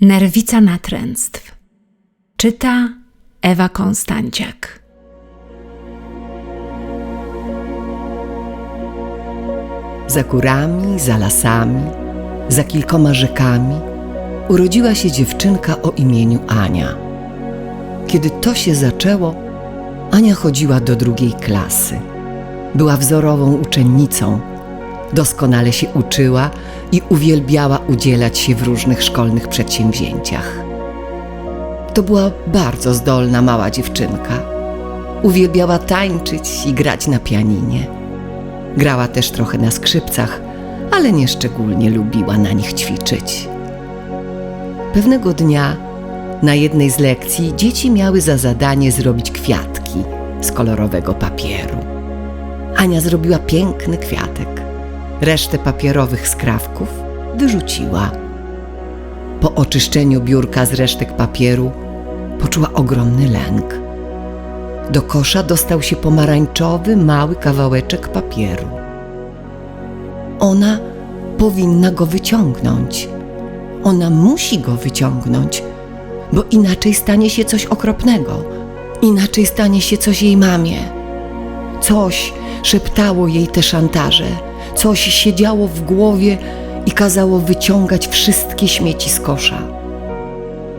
Nerwica natręctw. Czyta Ewa Konstanciak. Za górami, za lasami, za kilkoma rzekami urodziła się dziewczynka o imieniu Ania. Kiedy to się zaczęło, Ania chodziła do drugiej klasy. Była wzorową uczennicą, doskonale się uczyła i uwielbiała udzielać się w różnych szkolnych przedsięwzięciach. To była bardzo zdolna mała dziewczynka. Uwielbiała tańczyć i grać na pianinie. Grała też trochę na skrzypcach, ale nieszczególnie lubiła na nich ćwiczyć. Pewnego dnia na jednej z lekcji dzieci miały za zadanie zrobić kwiatki z kolorowego papieru. Ania zrobiła piękny kwiatek. Resztę papierowych skrawków wyrzuciła. Po oczyszczeniu biurka z resztek papieru poczuła ogromny lęk. Do kosza dostał się pomarańczowy, mały kawałeczek papieru. Ona powinna go wyciągnąć. Ona musi go wyciągnąć, bo inaczej stanie się coś okropnego. Inaczej stanie się coś jej mamie. Coś szeptało jej te szantaże, coś siedziało w głowie i kazało wyciągać wszystkie śmieci z kosza.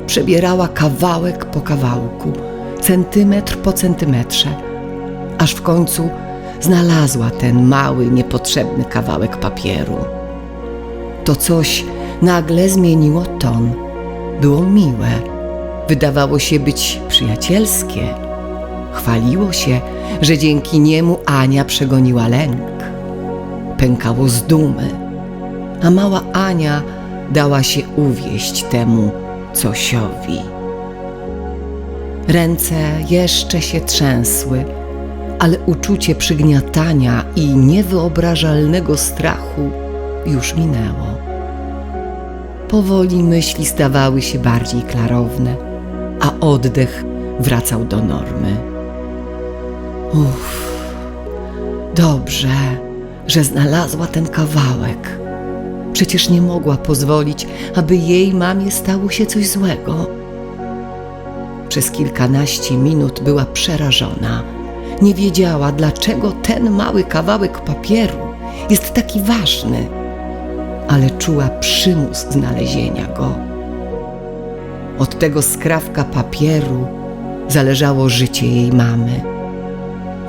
Przebierała kawałek po kawałku, centymetr po centymetrze, aż w końcu znalazła ten mały, niepotrzebny kawałek papieru. To coś nagle zmieniło ton. Było miłe, wydawało się być przyjacielskie. Chwaliło się, że dzięki niemu Ania przegoniła lęk. Pękało z dumy, a mała Ania dała się uwieść temu cosiowi. Ręce jeszcze się trzęsły, ale uczucie przygniatania i niewyobrażalnego strachu już minęło. Powoli myśli stawały się bardziej klarowne, a oddech wracał do normy. Uff, dobrze, że znalazła ten kawałek. Przecież nie mogła pozwolić, aby jej mamie stało się coś złego. Przez kilkanaście minut była przerażona. Nie wiedziała, dlaczego ten mały kawałek papieru jest taki ważny, ale czuła przymus znalezienia go. Od tego skrawka papieru zależało życie jej mamy.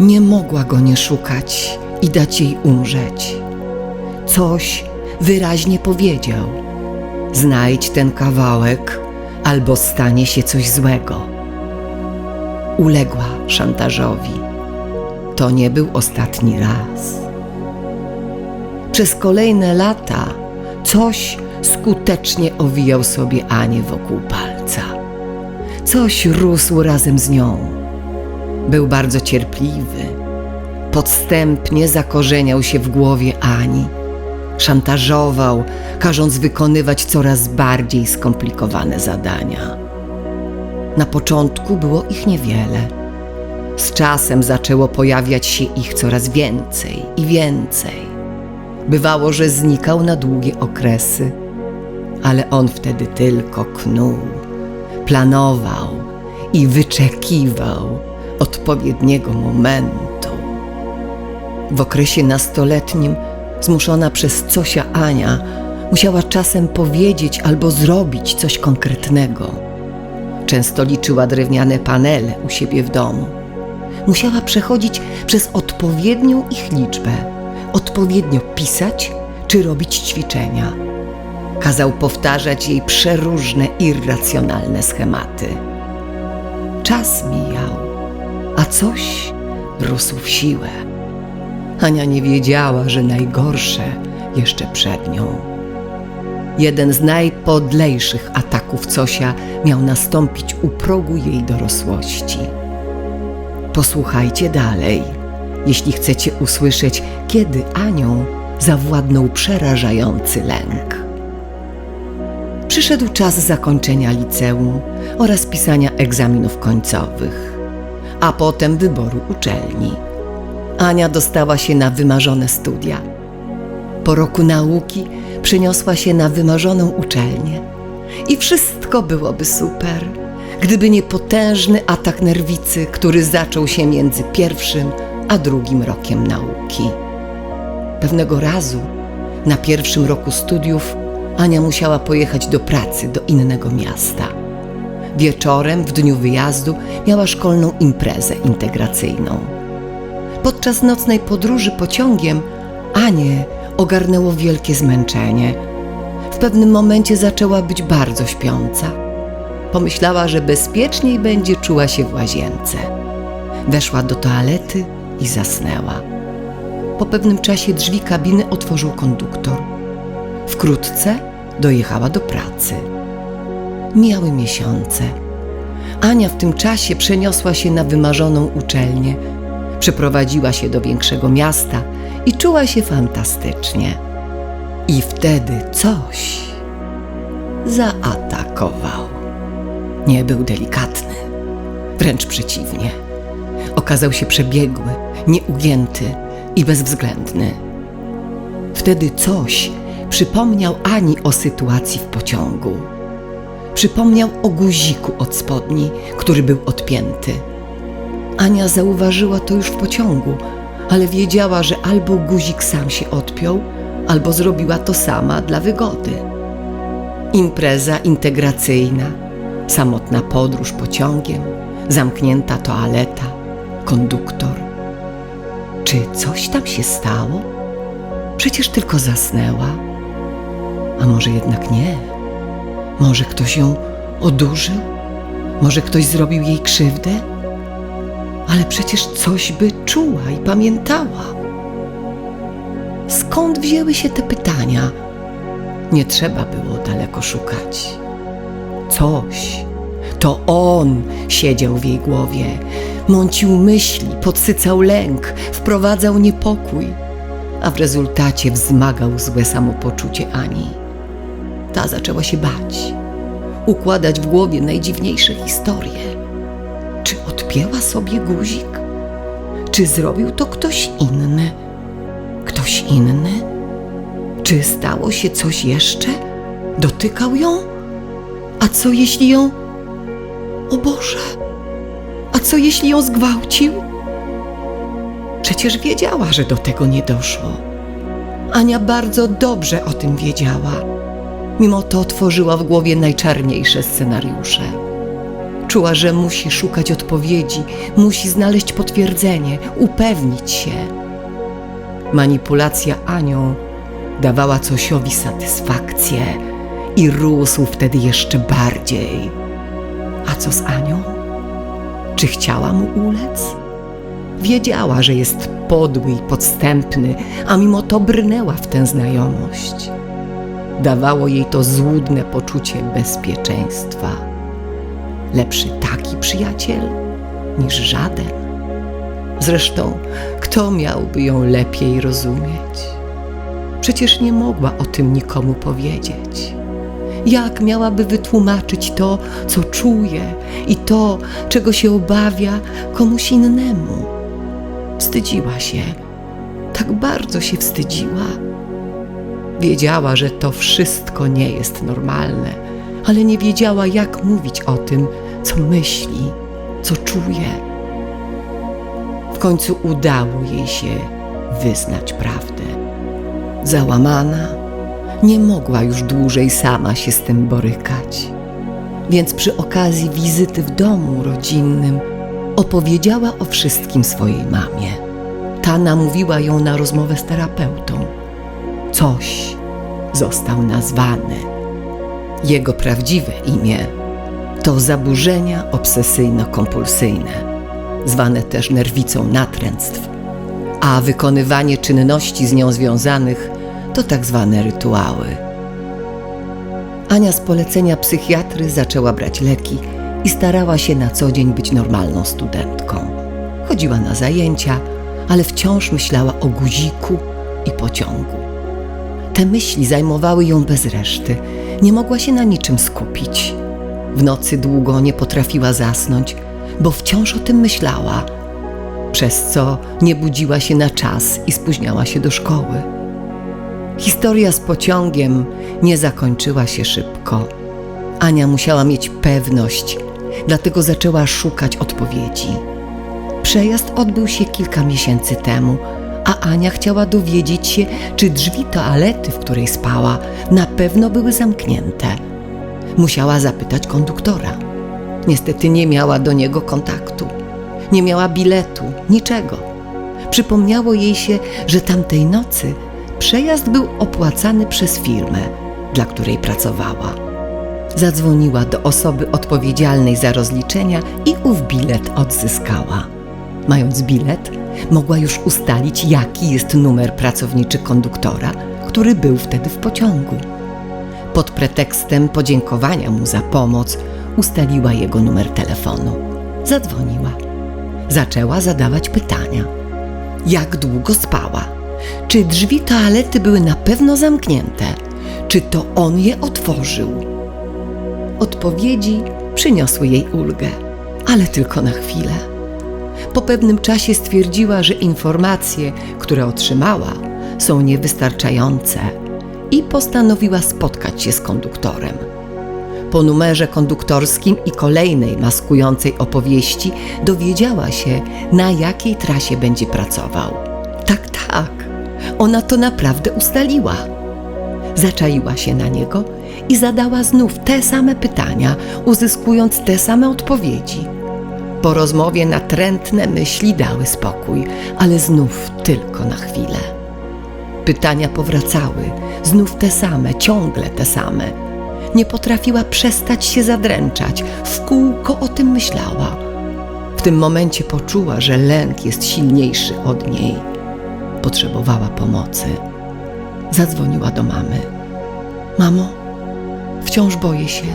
Nie mogła go nie szukać i dać jej umrzeć. Coś wyraźnie powiedział: Znajdź ten kawałek, albo stanie się coś złego. Uległa szantażowi. To nie był ostatni raz. Przez kolejne lata coś skutecznie owijał sobie Anię wokół palca. Coś rósł razem z nią. Był bardzo cierpliwy. Podstępnie zakorzeniał się w głowie Ani. Szantażował, każąc wykonywać coraz bardziej skomplikowane zadania. Na początku było ich niewiele. Z czasem zaczęło pojawiać się ich coraz więcej i więcej. Bywało, że znikał na długie okresy, ale on wtedy tylko knuł, planował i wyczekiwał odpowiedniego momentu. W okresie nastoletnim, zmuszona przez Cosia Ania, musiała czasem powiedzieć albo zrobić coś konkretnego. Często liczyła drewniane panele u siebie w domu. Musiała przechodzić przez odpowiednią ich liczbę, odpowiednio pisać czy robić ćwiczenia. Kazał powtarzać jej przeróżne, irracjonalne schematy. Czas mijał, a coś rósł w siłę. Ania nie wiedziała, że najgorsze jeszcze przed nią. Jeden z najpodlejszych ataków Cosia miał nastąpić u progu jej dorosłości. Posłuchajcie dalej, jeśli chcecie usłyszeć, kiedy Anią zawładnął przerażający lęk. Przyszedł czas zakończenia liceum oraz pisania egzaminów końcowych, a potem wyboru uczelni. Ania dostała się na wymarzone studia. Po roku nauki przeniosła się na wymarzoną uczelnię, i wszystko byłoby super, gdyby nie potężny atak nerwicy, który zaczął się między pierwszym a drugim rokiem nauki. Pewnego razu, na pierwszym roku studiów, Ania musiała pojechać do pracy do innego miasta. Wieczorem, w dniu wyjazdu, miała szkolną imprezę integracyjną. Podczas nocnej podróży pociągiem Anię ogarnęło wielkie zmęczenie. W pewnym momencie zaczęła być bardzo śpiąca. Pomyślała, że bezpieczniej będzie czuła się w łazience. Weszła do toalety i zasnęła. Po pewnym czasie drzwi kabiny otworzył konduktor. Wkrótce dojechała do pracy. Mijały miesiące. Ania w tym czasie przeniosła się na wymarzoną uczelnię. Przeprowadziła się do większego miasta i czuła się fantastycznie. I wtedy coś zaatakował. Nie był delikatny, wręcz przeciwnie. Okazał się przebiegły, nieugięty i bezwzględny. Wtedy coś przypomniał Ani o sytuacji w pociągu. Przypomniał o guziku od spodni, który był odpięty. Ania zauważyła to już w pociągu, ale wiedziała, że albo guzik sam się odpiął, albo zrobiła to sama dla wygody. Impreza integracyjna, samotna podróż pociągiem, zamknięta toaleta, konduktor. Czy coś tam się stało? Przecież tylko zasnęła. A może jednak nie? Może ktoś ją odurzył? Może ktoś zrobił jej krzywdę? Ale przecież coś by czuła i pamiętała. Skąd wzięły się te pytania? Nie trzeba było daleko szukać. Coś, to on siedział w jej głowie, mącił myśli, podsycał lęk, wprowadzał niepokój, a w rezultacie wzmagał złe samopoczucie Ani. Ta zaczęła się bać, układać w głowie najdziwniejsze historie. Czy odpięła sobie guzik? Czy zrobił to ktoś inny? Ktoś inny? Czy stało się coś jeszcze? Dotykał ją? A co jeśli ją. O Boże! A co jeśli ją zgwałcił? Przecież wiedziała, że do tego nie doszło. Ania bardzo dobrze o tym wiedziała. Mimo to tworzyła w głowie najczarniejsze scenariusze. Czuła, że musi szukać odpowiedzi, musi znaleźć potwierdzenie, upewnić się. Manipulacja Anią dawała Cosiowi satysfakcję i rósł wtedy jeszcze bardziej. A co z Anią? Czy chciała mu ulec? Wiedziała, że jest podły i podstępny, a mimo to brnęła w tę znajomość. Dawało jej to złudne poczucie bezpieczeństwa. Lepszy taki przyjaciel niż żaden. Zresztą, kto miałby ją lepiej rozumieć? Przecież nie mogła o tym nikomu powiedzieć. Jak miałaby wytłumaczyć to, co czuje i to, czego się obawia komuś innemu? Wstydziła się, tak bardzo się wstydziła. Wiedziała, że to wszystko nie jest normalne, ale nie wiedziała, jak mówić o tym, co myśli, co czuje. W końcu udało jej się wyznać prawdę. Załamana, nie mogła już dłużej sama się z tym borykać. Więc przy okazji wizyty w domu rodzinnym opowiedziała o wszystkim swojej mamie. Ta namówiła ją na rozmowę z terapeutą. Coś został nazwany. Jego prawdziwe imię to zaburzenia obsesyjno-kompulsyjne, zwane też nerwicą natręctw, a wykonywanie czynności z nią związanych to tak zwane rytuały. Ania z polecenia psychiatry zaczęła brać leki i starała się na co dzień być normalną studentką. Chodziła na zajęcia, ale wciąż myślała o guziku i pociągu. Te myśli zajmowały ją bez reszty. Nie mogła się na niczym skupić. W nocy długo nie potrafiła zasnąć, bo wciąż o tym myślała, przez co nie budziła się na czas i spóźniała się do szkoły. Historia z pociągiem nie zakończyła się szybko. Ania musiała mieć pewność, dlatego zaczęła szukać odpowiedzi. Przejazd odbył się kilka miesięcy temu, a Ania chciała dowiedzieć się, czy drzwi toalety, w której spała, na pewno były zamknięte. Musiała zapytać konduktora. Niestety nie miała do niego kontaktu. Nie miała biletu, niczego. Przypomniało jej się, że tamtej nocy przejazd był opłacany przez firmę, dla której pracowała. Zadzwoniła do osoby odpowiedzialnej za rozliczenia i ów bilet odzyskała. Mając bilet, mogła już ustalić, jaki jest numer pracowniczy konduktora, który był wtedy w pociągu. Pod pretekstem podziękowania mu za pomoc, ustaliła jego numer telefonu. Zadzwoniła. Zaczęła zadawać pytania. Jak długo spała? Czy drzwi toalety były na pewno zamknięte? Czy to on je otworzył? Odpowiedzi przyniosły jej ulgę, ale tylko na chwilę. Po pewnym czasie stwierdziła, że informacje, które otrzymała, są niewystarczające i postanowiła spotkać się z konduktorem. Po numerze konduktorskim i kolejnej maskującej opowieści dowiedziała się, na jakiej trasie będzie pracował. Tak, tak, ona to naprawdę ustaliła. Zaczaiła się na niego i zadała znów te same pytania, uzyskując te same odpowiedzi. Po rozmowie natrętne myśli dały spokój, ale znów tylko na chwilę. Pytania powracały, znów te same, ciągle te same. Nie potrafiła przestać się zadręczać, w kółko o tym myślała. W tym momencie poczuła, że lęk jest silniejszy od niej. Potrzebowała pomocy. Zadzwoniła do mamy. Mamo, wciąż boję się,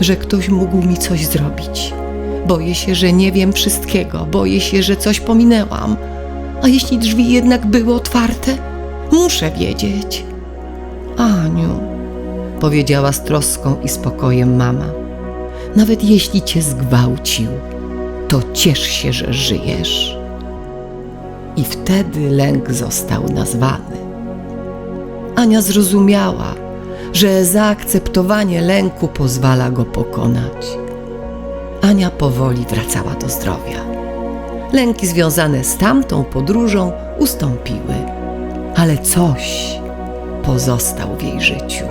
że ktoś mógł mi coś zrobić. Boję się, że nie wiem wszystkiego, boję się, że coś pominęłam. A jeśli drzwi jednak były otwarte, muszę wiedzieć. Aniu, powiedziała z troską i spokojem mama, nawet jeśli cię zgwałcił, to ciesz się, że żyjesz. I wtedy lęk został nazwany. Ania zrozumiała, że zaakceptowanie lęku pozwala go pokonać. Ania powoli wracała do zdrowia. Lęki związane z tamtą podróżą ustąpiły, ale coś pozostał w jej życiu.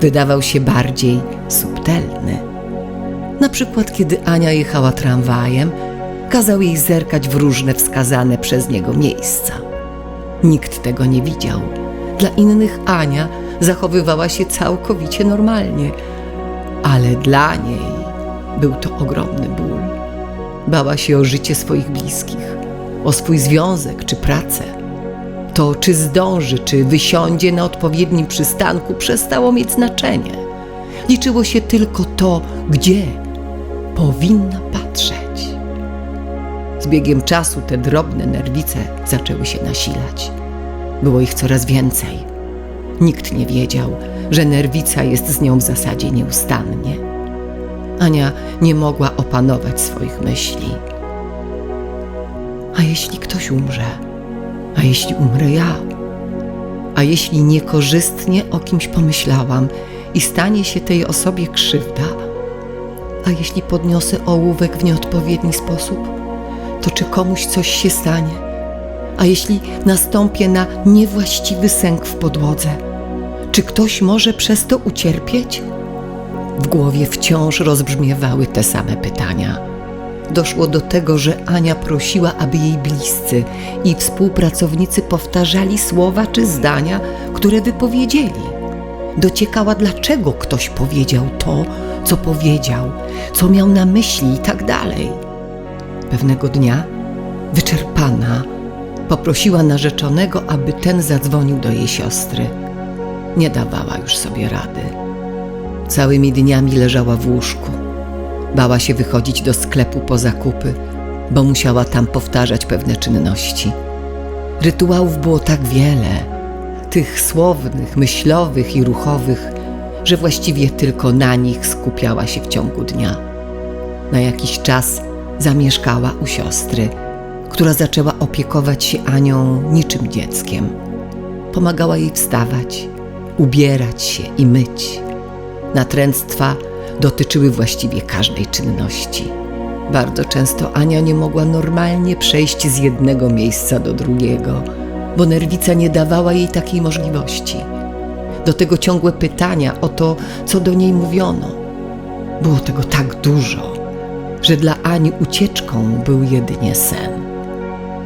Wydawał się bardziej subtelny. Na przykład, kiedy Ania jechała tramwajem, kazał jej zerkać w różne wskazane przez niego miejsca. Nikt tego nie widział. Dla innych Ania zachowywała się całkowicie normalnie, ale dla niej był to ogromny ból. Bała się o życie swoich bliskich, o swój związek czy pracę. To, czy zdąży, czy wysiądzie na odpowiednim przystanku, przestało mieć znaczenie. Liczyło się tylko to, gdzie powinna patrzeć. Z biegiem czasu te drobne nerwice zaczęły się nasilać. Było ich coraz więcej. Nikt nie wiedział, że nerwica jest z nią w zasadzie nieustannie. Ania nie mogła opanować swoich myśli. A jeśli ktoś umrze? A jeśli umrę ja? A jeśli niekorzystnie o kimś pomyślałam i stanie się tej osobie krzywda? A jeśli podniosę ołówek w nieodpowiedni sposób, to czy komuś coś się stanie? A jeśli nastąpię na niewłaściwy sęk w podłodze, czy ktoś może przez to ucierpieć? W głowie wciąż rozbrzmiewały te same pytania. Doszło do tego, że Ania prosiła, aby jej bliscy i współpracownicy powtarzali słowa czy zdania, które wypowiedzieli. Dociekała, dlaczego ktoś powiedział to, co powiedział, co miał na myśli i tak dalej. Pewnego dnia, wyczerpana, poprosiła narzeczonego, aby ten zadzwonił do jej siostry. Nie dawała już sobie rady. Całymi dniami leżała w łóżku. Bała się wychodzić do sklepu po zakupy, bo musiała tam powtarzać pewne czynności. Rytuałów było tak wiele, tych słownych, myślowych i ruchowych, że właściwie tylko na nich skupiała się w ciągu dnia. Na jakiś czas zamieszkała u siostry, która zaczęła opiekować się Anią niczym dzieckiem. Pomagała jej wstawać, ubierać się i myć. Natręctwa dotyczyły właściwie każdej czynności. Bardzo często Ania nie mogła normalnie przejść z jednego miejsca do drugiego, bo nerwica nie dawała jej takiej możliwości. Do tego ciągłe pytania o to, co do niej mówiono. Było tego tak dużo, że dla Ani ucieczką był jedynie sen.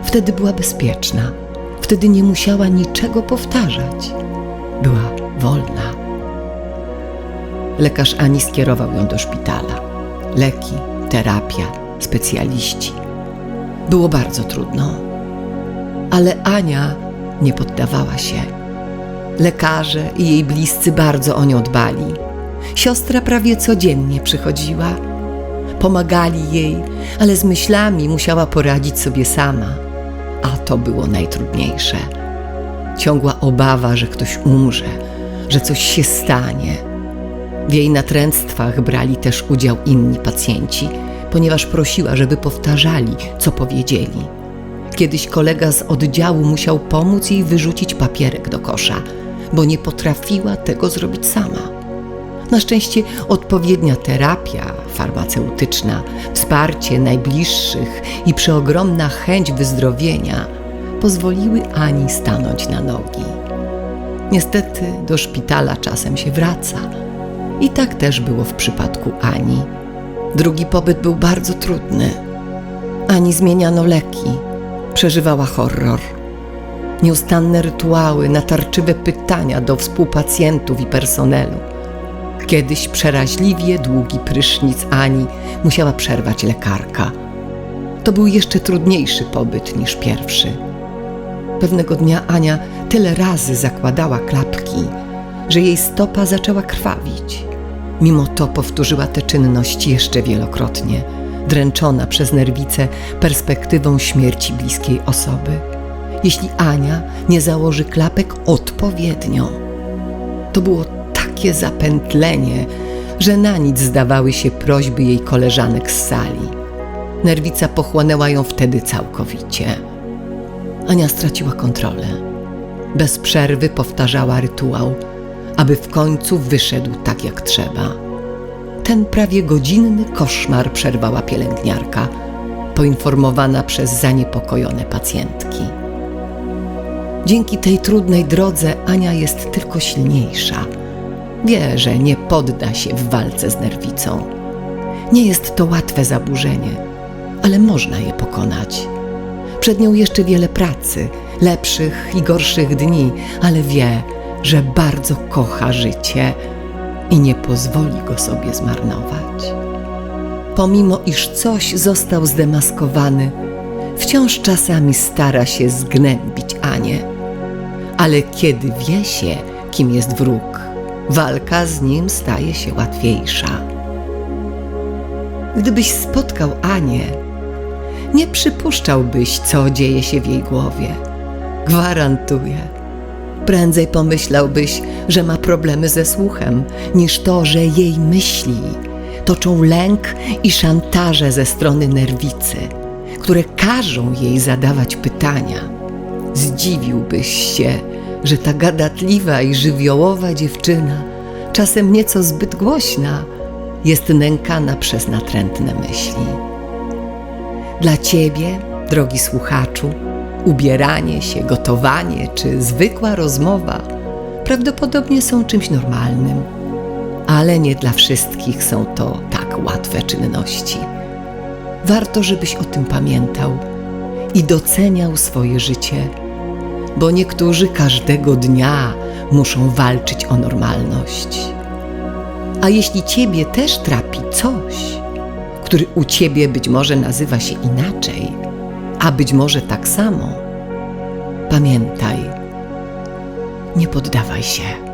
Wtedy była bezpieczna, wtedy nie musiała niczego powtarzać. Była wolna. Lekarz Ani skierował ją do szpitala. Leki, terapia, specjaliści. Było bardzo trudno. Ale Ania nie poddawała się. Lekarze i jej bliscy bardzo o nią dbali. Siostra prawie codziennie przychodziła. Pomagali jej, ale z myślami musiała poradzić sobie sama. A to było najtrudniejsze. Ciągła obawa, że ktoś umrze, że coś się stanie. W jej natręctwach brali też udział inni pacjenci, ponieważ prosiła, żeby powtarzali, co powiedzieli. Kiedyś kolega z oddziału musiał pomóc jej wyrzucić papierek do kosza, bo nie potrafiła tego zrobić sama. Na szczęście odpowiednia terapia farmaceutyczna, wsparcie najbliższych i przeogromna chęć wyzdrowienia pozwoliły Ani stanąć na nogi. Niestety do szpitala czasem się wraca. I tak też było w przypadku Ani. Drugi pobyt był bardzo trudny. Ani zmieniano leki, przeżywała horror. Nieustanne rytuały, natarczywe pytania do współpacjentów i personelu. Kiedyś przeraźliwie długi prysznic Ani musiała przerwać lekarka. To był jeszcze trudniejszy pobyt niż pierwszy. Pewnego dnia Ania tyle razy zakładała klapki, że jej stopa zaczęła krwawić. Mimo to powtórzyła tę czynność jeszcze wielokrotnie, dręczona przez nerwicę perspektywą śmierci bliskiej osoby. Jeśli Ania nie założy klapek odpowiednio, to było takie zapętlenie, że na nic zdawały się prośby jej koleżanek z sali. Nerwica pochłonęła ją wtedy całkowicie. Ania straciła kontrolę. Bez przerwy powtarzała rytuał, aby w końcu wyszedł tak jak trzeba. Ten prawie godzinny koszmar przerwała pielęgniarka, poinformowana przez zaniepokojone pacjentki. Dzięki tej trudnej drodze Ania jest tylko silniejsza. Wie, że nie podda się w walce z nerwicą. Nie jest to łatwe zaburzenie, ale można je pokonać. Przed nią jeszcze wiele pracy, lepszych i gorszych dni, ale wie, że bardzo kocha życie i nie pozwoli go sobie zmarnować. Pomimo iż coś został zdemaskowany, wciąż czasami stara się zgnębić Anię. Ale kiedy wie się, kim jest wróg, walka z nim staje się łatwiejsza. Gdybyś spotkał Anię, nie przypuszczałbyś, co dzieje się w jej głowie. Gwarantuję. Prędzej pomyślałbyś, że ma problemy ze słuchem, niż to, że jej myśli toczą lęk i szantaże ze strony nerwicy, które każą jej zadawać pytania. Zdziwiłbyś się, że ta gadatliwa i żywiołowa dziewczyna, czasem nieco zbyt głośna, jest nękana przez natrętne myśli. Dla ciebie, drogi słuchaczu, ubieranie się, gotowanie czy zwykła rozmowa prawdopodobnie są czymś normalnym, ale nie dla wszystkich są to tak łatwe czynności. Warto, żebyś o tym pamiętał i doceniał swoje życie, bo niektórzy każdego dnia muszą walczyć o normalność. A jeśli ciebie też trapi coś, który u ciebie być może nazywa się inaczej, a być może tak samo, pamiętaj, nie poddawaj się.